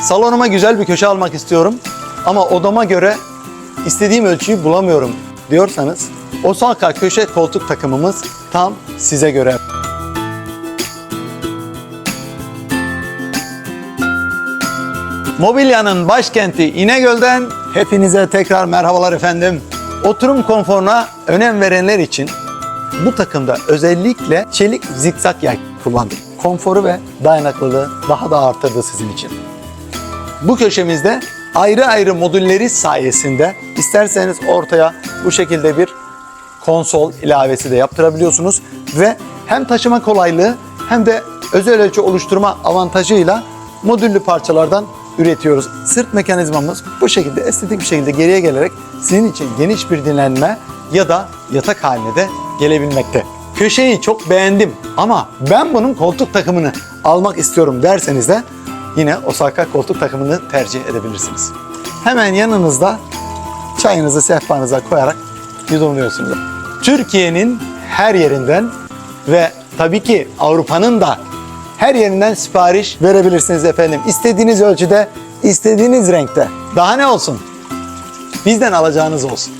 Salonuma güzel bir köşe almak istiyorum ama odama göre istediğim ölçüyü bulamıyorum diyorsanız Osaka köşe koltuk takımımız tam size göre. Mobilyanın başkenti İnegöl'den hepinize tekrar merhabalar efendim. Oturum konforuna önem verenler için bu takımda özellikle çelik zikzak yay kullandım. Konforu ve dayanıklılığı daha da arttırdı sizin için. Bu köşemizde ayrı ayrı modülleri sayesinde isterseniz ortaya bu şekilde bir konsol ilavesi de yaptırabiliyorsunuz ve hem taşıma kolaylığı hem de özel ölçü oluşturma avantajıyla modüllü parçalardan üretiyoruz. Sırt mekanizmamız bu şekilde estetik bir şekilde geriye gelerek sizin için geniş bir dinlenme ya da yatak haline de gelebilmekte. Köşeyi çok beğendim ama ben bunun koltuk takımını almak istiyorum derseniz de yine Osaka koltuk takımını tercih edebilirsiniz. Hemen yanınızda çayınızı sehpanıza koyarak yudumluyorsunuz. Türkiye'nin her yerinden ve tabii ki Avrupa'nın da her yerinden sipariş verebilirsiniz efendim. İstediğiniz ölçüde, istediğiniz renkte. Daha ne olsun? Bizden alacağınız olsun.